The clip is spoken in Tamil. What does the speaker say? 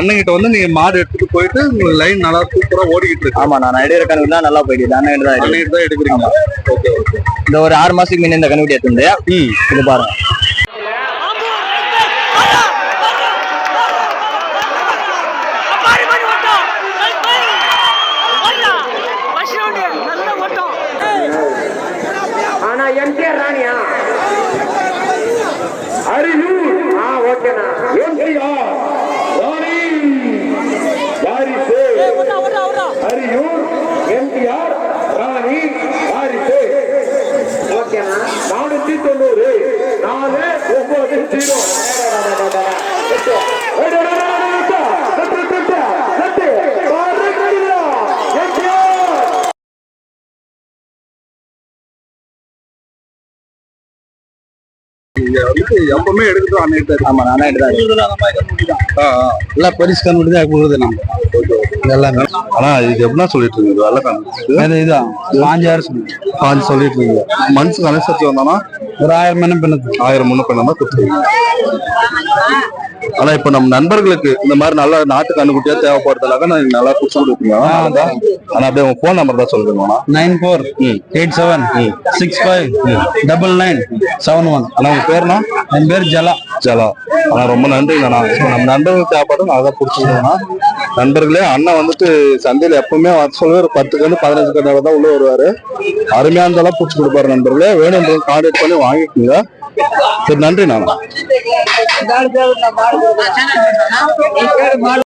அண்ணன் கிட்ட வந்து நீங்க மாடு எடுத்துட்டு போயிட்டு உங்களுக்கு லைன் நல்லா சூப்பரா ஓடிக்கிட்டு இருக்கு. ஆமா நான் எடுக்கிற கணக்கு தான் நல்லா போயிடுது. அண்ணன் தான் அண்ணன் கிட்ட தான் எடுக்கிறீங்க ஓகே ஓகே இந்த ஒரு ஆறு மாசத்துக்கு முன்ன இந்த கண்ணுக்குட்டி எடுத்து ம். இது பாருங்க. ஆனா ராணியா. அரியூர் அரியூர் எம்ஜிஆர் ராணி வாரிசு ஓகேண்ணா. நானூத்தி தொண்ணூறு. நாலு ஒன்பது ஜீரோ. எப்பவுமே கிட்ட ஆமா நானே ஆ எல்லாம் பரிசு கண்டுபிடி தான் கொடுக்குறது நம்ம. எல்லாமே ஆனா இது எப்படின்னா சொல்லிட்டு இருக்கீங்க வெள்ளை கணக்கு இதுதான் பாஞ்சாயிரம் சொன்னேன். பாஞ்சு சொல்லிட்டு இருக்கீங்க மனசுக்கு அனுசரிச்சு வந்தானா ஒரு ஆயிரம் மணி பின்னது ஆயிரம் முன்ன பண்ணா கொடுத்துருவீங்க ஆனா இப்ப நம்ம நண்பர்களுக்கு இந்த மாதிரி நல்ல நாட்டு கண்ணுக்குட்டியா தேவைப்படுறதுனால நான் நல்லா புடிச்சு கொடுப்பீங்க ஆனா அப்படியே உங்க போன் நம்பர் தான் சொல்லுங்கண்ணா nine four eight seven six five double nine seven one. ஆனா உங்க பேருனா என் பேர் ஜலா. ஜலா. ஆனா ரொம்ப நன்றி நான் நம்ம நண்பர்களுக்கு தேவைப்படும் நான் தான் பிடிச்சிருக்கோம்னா நண்பர்களே அண்ணன் வந்துட்டு சந்தையில எப்பவுமே வர சொல்லுவாரு பத்து கண்டு பதினஞ்சு கண்டு தான் உள்ள வருவாரு. இருந்தாலும் பிடிச்சி கொடுப்பாரு நண்பர்களே. வேணும் கான்டாக்ட் பண்ணி வாங்கிக்கோங்க. சரி நன்றி நானா.